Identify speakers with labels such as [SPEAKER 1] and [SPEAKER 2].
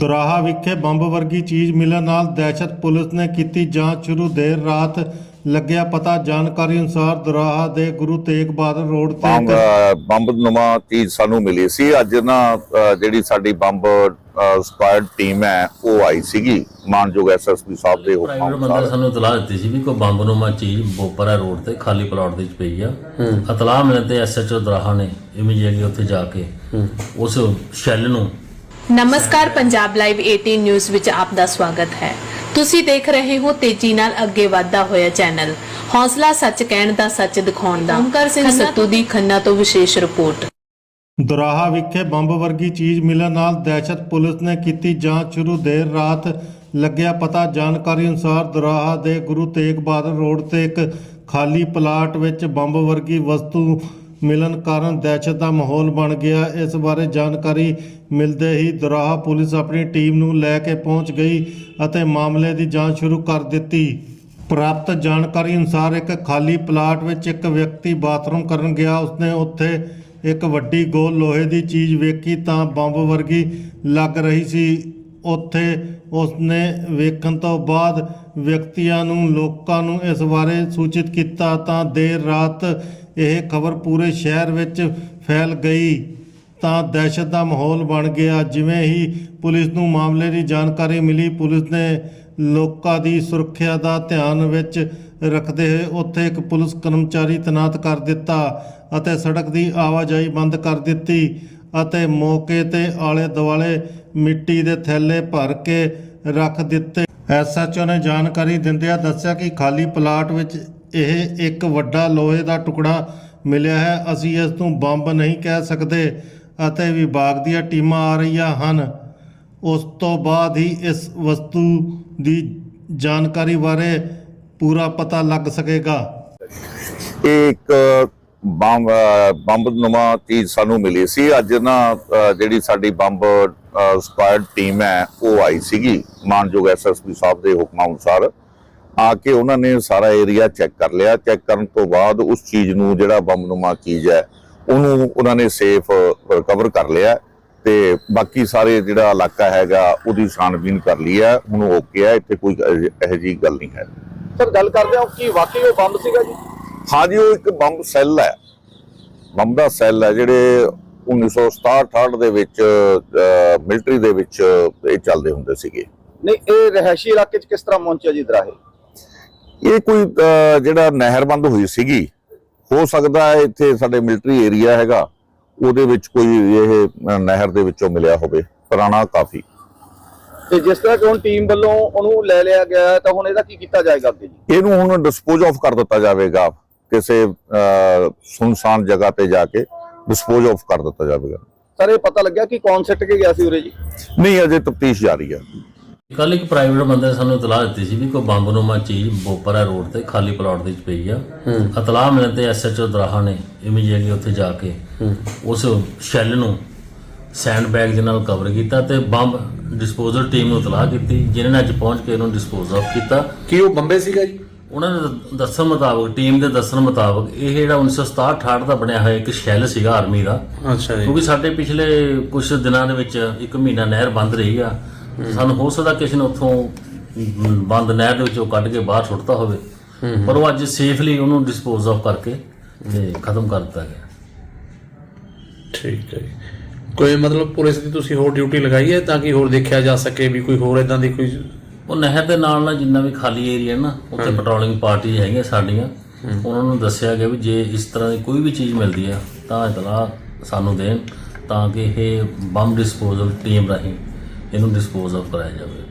[SPEAKER 1] ਦੁਰਾਹਾ ਵਿਖੇ ਬੰਬ ਵਰਗੀ ਚੀਜ਼ ਮਿਲਣ ਨਾਲ ਦਹਿਸ਼ਤ ਪੁਲਿਸ ਨੇ ਕੀਤੀ ਜਾਂਚ ਸ਼ੁਰੂ। ਦੇਰ ਰਾਤ ਲੱਗਿਆ ਪਤਾ ਜਾਣਕਾਰੀ ਅਨੁਸਾਰ ਦੁਰਾਹਾ ਦੇ ਗੁਰੂ ਤੇਗ ਬਹਾਦਰ ਰੋਡ ਤੇ
[SPEAKER 2] ਬੰਬ ਨੁਮਾ ਚੀਜ਼ ਸਾਨੂੰ ਮਿਲੀ ਸੀ। ਅੱਜ ਨਾ ਅ, ਜਿਹੜੀ ਸਾਡੀ ਬੰਬ ਸਕੁਆਡ ਟੀਮ ਹੈ ਉਹ ਆਈ ਸੀਗੀ। ਮਾਨਯੋਗ ਐਸਐਸਪੀ ਸਾਹਿਬ ਦੇ ਹੁਕਮ
[SPEAKER 3] ਪ੍ਰਾਈਵੇਟ ਬੰਦੇ
[SPEAKER 2] ਅਨੁਸਾਰ।
[SPEAKER 3] ਸਾਨੂੰ ਇਤਲਾਹ ਦਿੱਤੀ ਸੀ ਵੀ ਕੋਈ ਬੰਬ ਨੂਮਾ ਚੀਜ਼ ਬੋਪਰਾ ਰੋਡ ਤੇ ਖਾਲੀ ਪਲਾਟ ਦੇ ਵਿੱਚ ਪਈ ਆ। ਇਤਲਾਹ ਮਿਲਣ ਤੇ ਐਸਐਚਓ ਦਰਾਹਾ ਨੇ ਇਮੀਡੀਏਟਲੀ ਉੱਥੇ ਜਾ ਕੇ ਉਸ ਸ਼ੈੱਲ ਨੂੰ
[SPEAKER 4] ਨਮਸਕਾਰ ਪੰਜਾਬ ਲਾਈਵ 18 ਨਿਊਜ਼ ਵਿੱਚ ਆਪ ਦਾ ਸਵਾਗਤ ਹੈ। ਤੁਸੀਂ ਦੇਖ ਰਹੇ ਹੋ ਤੇਜ਼ੀ ਨਾਲ ਅੱਗੇ ਵਧਦਾ ਹੋਇਆ ਚੈਨਲ। ਹੌਸਲਾ ਸੱਚ ਕਹਿਣ ਦਾ ਸੱਚ ਦਿਖਾਉਣ ਦਾ। ਓਮਕਾਰ ਸਿੰਘ ਸੱਤੂ ਦੀ ਖੰਨਾ ਤੋਂ ਵਿਸ਼ੇਸ਼ ਰਿਪੋਰਟ।
[SPEAKER 1] ਦੁਰਾਹਾ ਵਿਖੇ ਬੰਬ ਵਰਗੀ ਚੀਜ਼ ਮਿਲਣ ਨਾਲ ਦਹਿਸ਼ਤ ਪੁਲਿਸ ਨੇ ਕੀਤੀ ਜਾਂਚ ਸ਼ੁਰੂ। ਦੇਰ ਰਾਤ ਲੱਗਿਆ ਪਤਾ ਜਾਣਕਾਰੀ ਅਨੁਸਾਰ ਦੁਰਾਹਾ ਦੇ ਗੁਰੂ ਤੇਗ ਬਹਾਦਰ ਰੋਡ ਤੇ ਇੱਕ ਖਾਲੀ ਪਲਾਟ ਵਿੱਚ ਬੰਬ ਵਰਗੀ ਵਸਤੂ ਮਿਲਣ ਕਾਰਨ ਦਹਿਸ਼ਤ ਦਾ ਮਾਹੌਲ ਬਣ ਗਿਆ। ਇਸ ਬਾਰੇ ਜਾਣਕਾਰੀ ਮਿਲਦੇ ਹੀ ਦੁਰਾਹਾ ਪੁਲਿਸ ਆਪਣੀ ਟੀਮ ਨੂੰ ਲੈ ਕੇ ਪਹੁੰਚ ਗਈ ਅਤੇ ਮਾਮਲੇ ਦੀ ਜਾਂਚ ਸ਼ੁਰੂ ਕਰ ਦਿੱਤੀ। ਪ੍ਰਾਪਤ ਜਾਣਕਾਰੀ ਅਨੁਸਾਰ ਇੱਕ ਖਾਲੀ ਪਲਾਟ ਵਿੱਚ ਇੱਕ ਵਿਅਕਤੀ ਬਾਥਰੂਮ ਕਰਨ ਗਿਆ। ਉਸਨੇ ਉੱਥੇ ਇੱਕ ਵੱਡੀ ਗੋਲ ਲੋਹੇ ਦੀ ਚੀਜ਼ ਵੇਖੀ ਤਾਂ ਬੰਬ ਵਰਗੀ ਲੱਗ ਰਹੀ ਸੀ। ਉੱਥੇ ਉਸਨੇ ਵੇਖਣ ਤੋਂ ਬਾਅਦ ਵਿਅਕਤੀਆਂ ਨੂੰ, ਲੋਕਾਂ ਨੂੰ ਇਸ ਬਾਰੇ ਸੂਚਿਤ ਕੀਤਾ ਤਾਂ ਦੇਰ ਰਾਤ ਇਹ ਖਬਰ ਪੂਰੇ ਸ਼ਹਿਰ ਵਿੱਚ ਫੈਲ ਗਈ। ਤਾਂ ਦਹਿਸ਼ਤ ਦਾ ਮਾਹੌਲ ਬਣ ਗਿਆ। ਜਿਵੇਂ ਹੀ ਪੁਲਿਸ ਨੂੰ ਮਾਮਲੇ ਦੀ ਜਾਣਕਾਰੀ ਮਿਲੀ, ਪੁਲਿਸ ਨੇ ਲੋਕਾਂ ਦੀ ਸੁਰੱਖਿਆ ਦਾ ਧਿਆਨ ਵਿੱਚ ਰੱਖਦੇ ਹੋਏ ਉੱਥੇ ਇੱਕ ਪੁਲਿਸ ਕਰਮਚਾਰੀ ਤੈਨਾਤ ਕਰ ਦਿੱਤਾ ਅਤੇ ਸੜਕ ਦੀ ਆਵਾਜਾਈ ਬੰਦ ਕਰ ਦਿੱਤੀ। ਅਤੇ ਮੌਕੇ ਤੇ ਆਲੇ ਦੁਆਲੇ ਮਿੱਟੀ ਦੇ ਥੈਲੇ ਭਰ ਕੇ ਰੱਖ ਦਿੱਤੇ। ਐਸਐਚਓ ਨੇ ਜਾਣਕਾਰੀ ਦਿੰਦਿਆਂ ਦੱਸਿਆ ਕਿ ਖਾਲੀ ਪਲਾਟ ਵਿੱਚ ਇਹ ਇੱਕ ਵੱਡਾ ਲੋਹੇ ਦਾ ਟੁਕੜਾ ਮਿਲਿਆ ਹੈ। ਅਸੀਂ ਇਸ ਨੂੰ ਬੰਬ ਨਹੀਂ ਕਹਿ ਸਕਦੇ ਅਤੇ ਵਿਭਾਗ ਦੀਆਂ ਟੀਮਾਂ ਆ ਰਹੀਆਂ ਹਨ। ਉਸ ਤੋਂ ਬਾਅਦ ਹੀ ਇਸ ਵਸਤੂ ਦੀ ਜਾਣਕਾਰੀ ਬਾਰੇ ਪੂਰਾ ਪਤਾ ਲੱਗ ਸਕੇਗਾ।
[SPEAKER 2] ਇੱਕ ਬੰਬ ਬੰਬ ਨੁਮਾ ਚੀਜ਼ ਸਾਨੂੰ ਮਿਲੀ ਸੀ। ਅੱਜ ਨਾ ਜਿਹੜੀ ਸਾਡੀ ਬੰਬ ਸਕੁਆਡ ਟੀਮ ਹੈ, ਉਹ ਆਈ ਸੀਗੀ। ਮਾਨਯੋਗ ਐਸਐਸਪੀ ਸਾਹਿਬ ਦੇ ਹੁਕਮ ਅਨੁਸਾਰ। ਆ ਕੇ ਉਹਨਾਂ ਨੇ ਸਾਰਾ ਏਰੀਆ ਚੈੱਕ ਕਰ ਲਿਆ। ਚੈੱਕ ਕਰਨ ਤੋਂ ਬਾਅਦ ਉਸ ਚੀਜ਼ ਨੂੰ ਜਿਹੜਾ ਬੰਬ ਨੁਮਾ ਚੀਜ਼ ਹੈ, ਉਹਨੂੰ ਉਹਨਾਂ ਨੇ ਸੇਫ ਰਿਕਵਰ ਕਰ ਲਿਆ। ਤੇ ਬਾਕੀ ਸਾਰੇ ਜਿਹੜਾ ਇਲਾਕਾ ਹੈਗਾ, ਉਹਦੀ ਛਾਣਬੀਨ ਕਰ ਲਈ ਹੈ। ਹੁਣ ਓਕੇ ਹੈ ਇੱਥੇ ਕੋਈ ਇਹੋ ਜਿਹੀ ਗੱਲ ਨਹੀਂ ਹੈ।
[SPEAKER 5] ਸਰ, ਗੱਲ ਕਰਦੇ ਹਾਂ ਕਿ ਵਾਕਈ ਉਹ ਬੰਬ ਸੀਗਾ ਜੀ?
[SPEAKER 2] ਹਾਂਜੀ ਉਹ ਇੱਕ ਬੰਬ ਸੈੱਲ ਹੈ। ਬੰਬ ਦਾ ਸੈੱਲ ਹੈ ਜਿਹੜੇ 1967-68 ਦੇ ਵਿੱਚ ਮਿਲਟਰੀ ਦੇ ਵਿੱਚ ਇਹ ਚੱਲਦੇ ਹੁੰਦੇ ਸੀਗੇ।
[SPEAKER 5] ਨਹੀਂ ਇਹ ਰਹਿਸ਼ੀ ਇਲਾਕੇ 'ਚ ਕਿਸ ਤਰ੍ਹਾਂ ਪਹੁੰਚਿਆ ਜੀ ਦਰਾਹੇ?
[SPEAKER 2] ਇਹ ਕੋਈ ਜਿਹੜਾ ਨਹਿਰ ਬੰਦ ਹੋਈ ਸੀਗੀ ਹੋ ਸਕਦਾ ਹੈ ਇੱਥੇ ਸਾਡੇ ਮਿਲਟਰੀ ਏਰੀਆ ਹੈਗਾ ਉਹਦੇ ਵਿੱਚ ਕੋਈ ਇਹ ਨਹਿਰ ਦੇ ਵਿੱਚੋਂ ਮਿਲਿਆ ਹੋਵੇ। ਪੁਰਾਣਾ ਕਾਫੀ।
[SPEAKER 5] ਤੇ ਜਿਸ ਤਰ੍ਹਾਂ ਕਿ ਹੁਣ ਟੀਮ ਵੱਲੋਂ ਉਹਨੂੰ ਲੈ ਲਿਆ ਗਿਆ ਤਾਂ ਹੁਣ ਇਹਦਾ ਕੀ ਕੀਤਾ ਜਾਏਗਾ ਜੀ?
[SPEAKER 2] ਇਹਨੂੰ ਹੁਣ ਡਿਸਪੋਜ਼ ਆਫ ਕਰ ਦਿੱਤਾ ਜਾਵੇਗਾ। ਕਿਸੇ ਸੁਨਸਾਨ ਜਗ੍ਹਾ ਤੇ ਜਾ ਕੇ ਡਿਸਪੋਜ਼ ਆਫ ਕਰ ਦਿੱਤਾ ਜਾਵੇਗਾ।
[SPEAKER 5] ਸਰ ਇਹ ਪਤਾ ਲੱਗਿਆ ਕਿ ਕੌਣ ਸਿੱਟ ਕੇ ਗਿਆ ਸੀ ਉਰੇ ਜੀ?
[SPEAKER 2] ਨਹੀਂ ਅਜੇ ਤਫਤੀਸ਼ ਜਾਰੀ ਹੈ।
[SPEAKER 3] ਕੱਲ ਇੱਕ ਪ੍ਰਾਈਵੇਟ ਬੰਦੇ ਨੇ ਸਾਨੂੰ ਇਤਲਾਹ ਦਿੱਤੀ ਸੀ ਵੀ ਕੋਈ ਬੰਬ ਨੂਮਾ ਚੀਜ਼ ਬੋਪਰਾ ਰੋਡ ਤੇ ਖਾਲੀ ਪਲਾਟ ਦੇ ਵਿੱਚ ਪਈ ਆ। ਇਤਲਾਹ ਮਿਲਣ ਤੇ ਐਸਐਚਓ ਦਰਾਹਾ ਨੇ ਇਮੀਡੀਏਟਲੀ ਉੱਥੇ ਜਾ ਕੇ ਉਸ ਸ਼ੈੱਲ ਨੂੰ ਸੈਂਡ ਬੈਗ ਦੇ ਨਾਲ ਕਵਰ ਕੀਤਾ ਤੇ ਬੰਬ ਡਿਸਪੋਜ਼ਲ ਟੀਮ ਨੂੰ ਇਤਲਾਹ ਕੀਤੀ ਜਿਨ੍ਹਾਂ ਨੇ ਅੱਜ ਪਹੁੰਚ ਕੇ ਇਹਨੂੰ ਡਿਸਪੋਜ਼ ਆਫ ਕੀਤਾ।
[SPEAKER 6] ਕੀ ਉਹ ਬੰਬੇ ਸੀਗਾ ਜੀ?
[SPEAKER 3] ਉਹਨਾਂ ਦੇ ਦੱਸਣ ਮੁਤਾਬਕ ਟੀਮ ਦੇ ਦੱਸਣ ਮੁਤਾਬਕ ਇਹ ਜਿਹੜਾ 1967 68 ਦਾ ਬਣਿਆ ਹੋਇਆ ਇੱਕ ਸ਼ੈੱਲ ਸੀਗਾ ਆਰਮੀ ਦਾ।
[SPEAKER 6] ਅੱਛਾ ਜੀ।
[SPEAKER 3] ਕਿਉਂਕਿ ਸਾਡੇ ਪਿਛਲੇ ਕੁਝ ਦਿਨਾਂ ਦੇ ਵਿੱਚ ਇੱਕ ਮਹੀਨਾ ਨਹਿਰ ਬੰਦ ਰਹੀ ਆ। ਸਾਨੂੰ ਹੋ ਸਕਦਾ ਕਿਸੇ ਨੇ ਉੱਥੋਂ ਬੰਦ ਨਹਿਰ ਦੇ ਵਿੱਚੋਂ ਕੱਢ ਕੇ ਬਾਹਰ ਸੁੱਟਤਾ ਹੋਵੇ। ਪਰ ਉਹ ਅੱਜ ਸੇਫਲੀ ਉਹਨੂੰ ਡਿਸਪੋਜ਼ ਆਫ ਕਰਕੇ ਤੇ ਖਤਮ ਕਰ ਦਿੱਤਾ ਗਿਆ।
[SPEAKER 6] ਠੀਕ ਹੈ ਕੋਈ ਮਤਲਬ ਪੁਲਿਸ ਦੀ ਤੁਸੀਂ ਹੋਰ ਡਿਊਟੀ ਲਗਾਈ ਹੈ ਤਾਂ ਕਿ ਹੋਰ ਦੇਖਿਆ ਜਾ ਸਕੇ ਵੀ ਕੋਈ ਹੋਰ ਇਦਾਂ ਦੀ ਕੋਈ
[SPEAKER 3] ਉਹ ਨਹਿਰ ਦੇ ਨਾਲ ਨਾਲ ਜਿੰਨਾ ਵੀ ਖਾਲੀ ਏਰੀਆ ਨਾ ਉੱਥੇ ਪੈਟਰੋਲਿੰਗ ਪਾਰਟੀ ਹੈਗੀਆਂ ਸਾਡੀਆਂ ਉਹਨਾਂ ਨੂੰ ਦੱਸਿਆ ਗਿਆ ਵੀ ਜੇ ਇਸ ਤਰ੍ਹਾਂ ਦੀ ਕੋਈ ਵੀ ਚੀਜ਼ ਮਿਲਦੀ ਆ ਤਾਂ ਇਤਲਾਹ ਸਾਨੂੰ ਦੇਣ ਤਾਂ ਕਿ ਇਹ ਬੰਬ ਡਿਸਪੋਜ਼ਲ ਟੀਮ ਰਾਹੀਂ ਇਹਨੂੰ ਡਿਸਪੋਜ਼ ਆਫ ਕਰਾਇਆ ਜਾਵੇ।